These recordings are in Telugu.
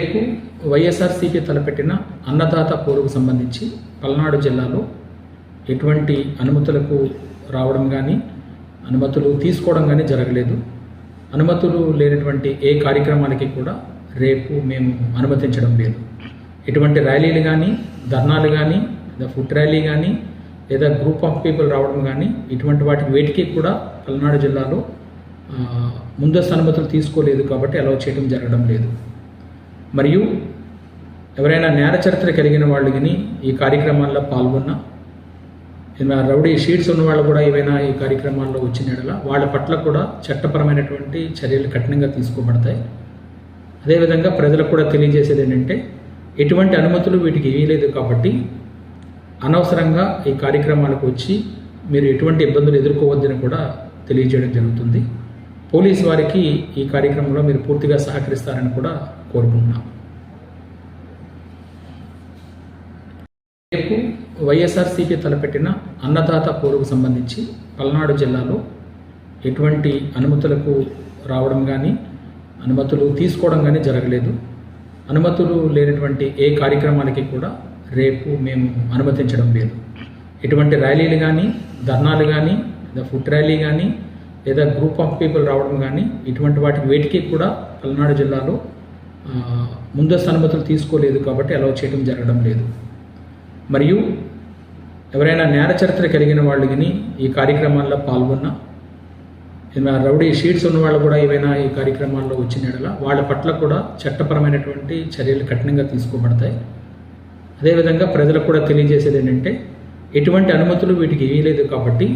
రేపు వైఎస్ఆర్సీపీ తలపెట్టిన అన్నదాత పోరుకు సంబంధించి పల్నాడు జిల్లాలో ఎటువంటి అనుమతులకు రావడం కానీ అనుమతులు తీసుకోవడం కానీ జరగలేదు. అనుమతులు లేనటువంటి ఏ కార్యక్రమానికి కూడా రేపు మేము అనుమతించడం లేదు. ఎటువంటి ర్యాలీలు కానీ ధర్నాలు కానీ లేదా ఫుడ్ ర్యాలీ కానీ లేదా గ్రూప్ ఆఫ్ పీపుల్ రావడం కానీ ఇటువంటి వాటి వేటికి కూడా పల్నాడు జిల్లాలో ముందస్తు అనుమతులు తీసుకోలేదు కాబట్టి అలౌ చేయడం జరగడం లేదు. మరియు ఎవరైనా నేర చరిత్ర కలిగిన వాళ్ళు కానీ ఈ కార్యక్రమాల్లో పాల్గొన్న ఏమైనా రౌడీ షీట్స్ ఉన్న వాళ్ళు కూడా ఏవైనా ఈ కార్యక్రమాల్లో వచ్చిన ఎడల వాళ్ళ పట్ల కూడా చట్టపరమైనటువంటి చర్యలు కఠినంగా తీసుకోబడతాయి. అదేవిధంగా ప్రజలకు కూడా తెలియజేసేది ఏంటంటే ఎటువంటి అనుమతులు వీటికి ఇవ్వలేదు కాబట్టి అనవసరంగా ఈ కార్యక్రమాలకు వచ్చి మీరు ఎటువంటి ఇబ్బందులు ఎదుర్కోవద్దని కూడా తెలియజేయడం జరుగుతుంది. పోలీస్ వారికి ఈ కార్యక్రమంలో మీరు పూర్తిగా సహకరిస్తారని కూడా కోరుకుంటున్నాం. రేపు వైఎస్ఆర్సీపీ తలపెట్టిన అన్నదాత పోరుకు సంబంధించి పల్నాడు జిల్లాలో ఎటువంటి అనుమతులకు రావడం కానీ అనుమతులు తీసుకోవడం కానీ జరగలేదు. అనుమతులు లేనటువంటి ఏ కార్యక్రమానికి కూడా రేపు మేము అనుమతించడం లేదు. ఎటువంటి ర్యాలీలు కానీ ధర్నాలు కానీ ఫుడ్ ర్యాలీ కానీ లేదా గ్రూప్ ఆఫ్ పీపుల్ రావడం కానీ ఇటువంటి వాటికి వేటికి కూడా పల్నాడు జిల్లాలో ముందస్తు అనుమతులు తీసుకోలేదు కాబట్టి అలౌ చేయడం జరగడం లేదు. మరియు ఎవరైనా నేర చరిత్ర కలిగిన వాళ్ళు కానీ ఈ కార్యక్రమాల్లో పాల్గొన్నా ఏమైనా రౌడీ షీట్స్ ఉన్న వాళ్ళు కూడా ఏవైనా ఈ కార్యక్రమాల్లో వచ్చిన వాళ్ళ పట్ల కూడా చట్టపరమైనటువంటి చర్యలు కఠినంగా తీసుకోబడతాయి. అదేవిధంగా ప్రజలకు కూడా తెలియజేసేది ఏంటంటే ఎటువంటి అనుమతులు వీటికి ఇవ్వలేదు కాబట్టి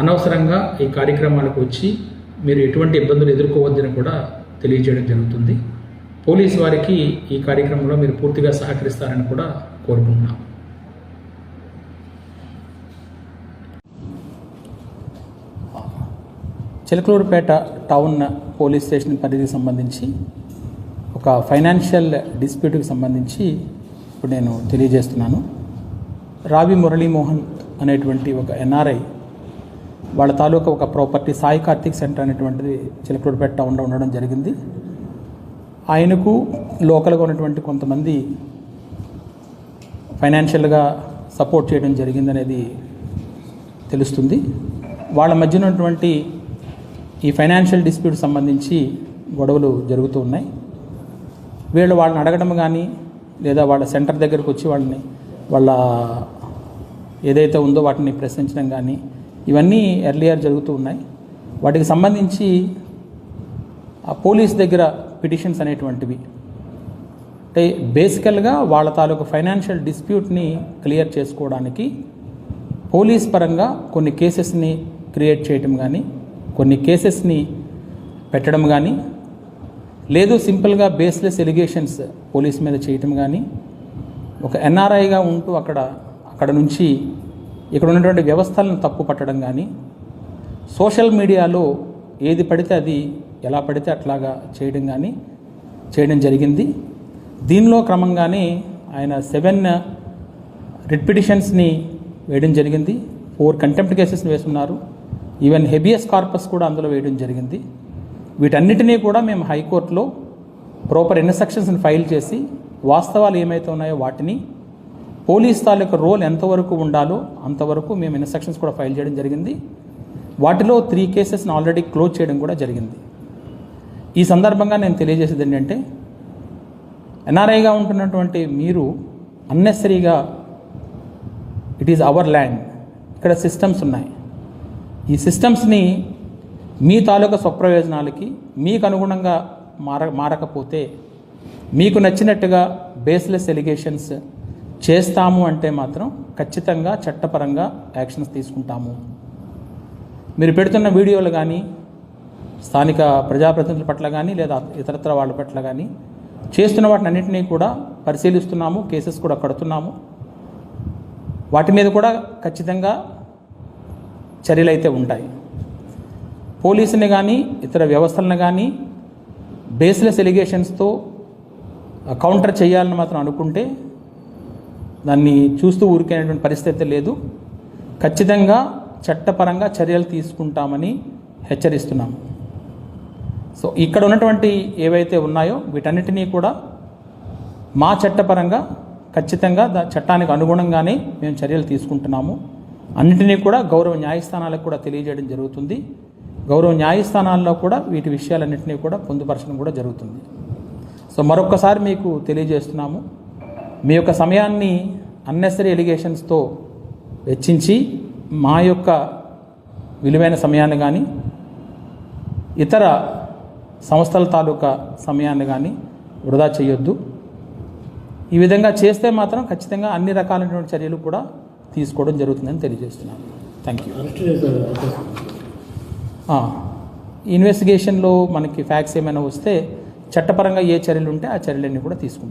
అనవసరంగా ఈ కార్యక్రమాలకు వచ్చి మీరు ఎటువంటి ఇబ్బందులు ఎదుర్కోవద్దని కూడా తెలియజేయడం జరుగుతుంది. పోలీస్ వారికి ఈ కార్యక్రమంలో మీరు పూర్తిగా సహకరిస్తారని కూడా కోరుకుంటున్నాం. చిలకలూరుపేట టౌన్ పోలీస్ స్టేషన్ పరిధికి సంబంధించి ఒక ఫైనాన్షియల్ డిస్ప్యూట్కి సంబంధించి ఇప్పుడు నేను తెలియజేస్తున్నాను. రావి మురళీమోహన్ అనేటువంటి ఒక ఎన్ఆర్ఐ వాళ్ళ తాలూకా ఒక ప్రాపర్టీ సాయి కార్తిక్ సెంటర్ అనేటువంటిది చిలకలూరుపేట టౌన్లో ఉండడం జరిగింది. ఆయనకు లోకల్గా ఉన్నటువంటి కొంతమంది ఫైనాన్షియల్గా సపోర్ట్ చేయడం జరిగిందనేది తెలుస్తుంది. వాళ్ళ మధ్య ఉన్నటువంటి ఈ ఫైనాన్షియల్ డిస్ప్యూట్ సంబంధించి గొడవలు జరుగుతూ ఉన్నాయి. వీళ్ళు వాళ్ళని అడగడం కానీ లేదా వాళ్ళ సెంటర్ దగ్గరకు వచ్చి వాళ్ళని వాళ్ళ ఏదైతే ఉందో వాటిని ప్రశ్నించడం కానీ ఇవన్నీ ఎర్లియర్ జరుగుతూ ఉన్నాయి. వాటికి సంబంధించి ఆ పోలీస్ దగ్గర పిటిషన్స్ అనేటువంటివి. అంటే బేసికల్గా వాళ్ళ తాలూకు ఫైనాన్షియల్ డిస్ప్యూట్ని క్లియర్ చేసుకోవడానికి పోలీస్ పరంగా కొన్ని కేసెస్ని క్రియేట్ చేయటం కానీ కొన్ని కేసెస్ని పెట్టడం కానీ లేదు సింపుల్గా బేస్లెస్ ఎలిగేషన్స్ పోలీస్ మీద చేయటం కానీ ఒక ఎన్ఆర్ఐగా ఉంటూ అక్కడ అక్కడ నుంచి ఇక్కడ ఉన్నటువంటి వ్యవస్థలను తప్పు పట్టడం కానీ సోషల్ మీడియాలో ఏది పడితే అది ఎలా పడితే అట్లాగా చేయడం కానీ చేయడం జరిగింది. దీనిలో క్రమంగానే ఆయన సెవెన్ రిట్ పిటిషన్స్ని వేయడం జరిగింది. ఫోర్ కంటెంప్ట్ కేసెస్ని వేస్తున్నారు. ఈవెన్ హెబియస్ కార్పస్ కూడా అందులో వేయడం జరిగింది. వీటన్నిటినీ కూడా మేము హైకోర్టులో ప్రాపర్ ఇన్స్ట్రక్షన్స్ని ఫైల్ చేసి వాస్తవాలు ఏమైతే ఉన్నాయో వాటిని పోలీస్ తాలూకు రోల్ ఎంతవరకు ఉండాలో అంతవరకు మేము ఇన్స్ట్రక్షన్స్ కూడా ఫైల్ చేయడం జరిగింది. వాటిలో త్రీ కేసెస్ని ఆల్రెడీ క్లోజ్ చేయడం కూడా జరిగింది. ఈ సందర్భంగా నేను తెలియజేసేది ఏంటంటే ఎన్ఆర్ఐగా ఉంటున్నటువంటి మీరు అన్నెసరీగా ఇట్ ఈజ్ అవర్ ల్యాండ్ ఇక్కడ సిస్టమ్స్ ఉన్నాయి. ఈ సిస్టమ్స్ని మీ తాలూకా స్వప్రయోజనాలకి మీకు అనుగుణంగా మార మారకపోతే మీకు నచ్చినట్టుగా బేస్లెస్ ఎలిగేషన్స్ చేస్తాము అంటే మాత్రం ఖచ్చితంగా చట్టపరంగా యాక్షన్స్ తీసుకుంటాము. మీరు పెడుతున్న వీడియోలు కానీ స్థానిక ప్రజాప్రతినిధుల పట్ల కానీ లేదా ఇతరత్ర వాళ్ళ పట్ల కానీ చేస్తున్న వాటిని అన్నింటినీ కూడా పరిశీలిస్తున్నాము కేసెస్ కూడా కడుతున్నాము. వాటి మీద కూడా ఖచ్చితంగా చర్యలు అయితే ఉంటాయి. పోలీసుని కానీ ఇతర వ్యవస్థలను కానీ బేస్లెస్ ఎలిగేషన్స్తో కౌంటర్ చేయాలని మాత్రం అనుకుంటే దాన్ని చూస్తూ ఊరికైనటువంటి పరిస్థితి లేదు. ఖచ్చితంగా చట్టపరంగా చర్యలు తీసుకుంటామని హెచ్చరిస్తున్నాము సో ఇక్కడ ఉన్నటువంటి ఏవైతే ఉన్నాయో వీటన్నిటినీ కూడా మా చట్టపరంగా ఖచ్చితంగా దా చట్టానికి అనుగుణంగానే మేము చర్యలు తీసుకుంటున్నాము. అన్నిటినీ కూడా గౌరవ న్యాయస్థానాలకు కూడా తెలియజేయడం జరుగుతుంది. గౌరవ న్యాయస్థానాల్లో కూడా వీటి విషయాలన్నింటినీ కూడా పొందుపరచడం కూడా జరుగుతుంది. సో మరొక్కసారి మీకు తెలియజేస్తున్నాము. మీ యొక్క సమయాన్ని అన్నెసరీ ఎలిగేషన్స్తో వెచ్చించి మా యొక్క విలువైన సమయాన్ని కానీ ఇతర సంస్థల తాలూకా సమయాన్ని కానీ వృధా చేయొద్దు. ఈ విధంగా చేస్తే మాత్రం ఖచ్చితంగా అన్ని రకాలైనటువంటి చర్యలు కూడా తీసుకోవడం జరుగుతుందని తెలియజేస్తున్నాను. Thank you. ఇన్వెస్టిగేషన్లో మనకి ఫ్యాక్ట్స్ ఏమైనా వస్తే చట్టపరంగా ఏ చర్యలు ఉంటే ఆ చర్యలన్నీ కూడా తీసుకుంటాం.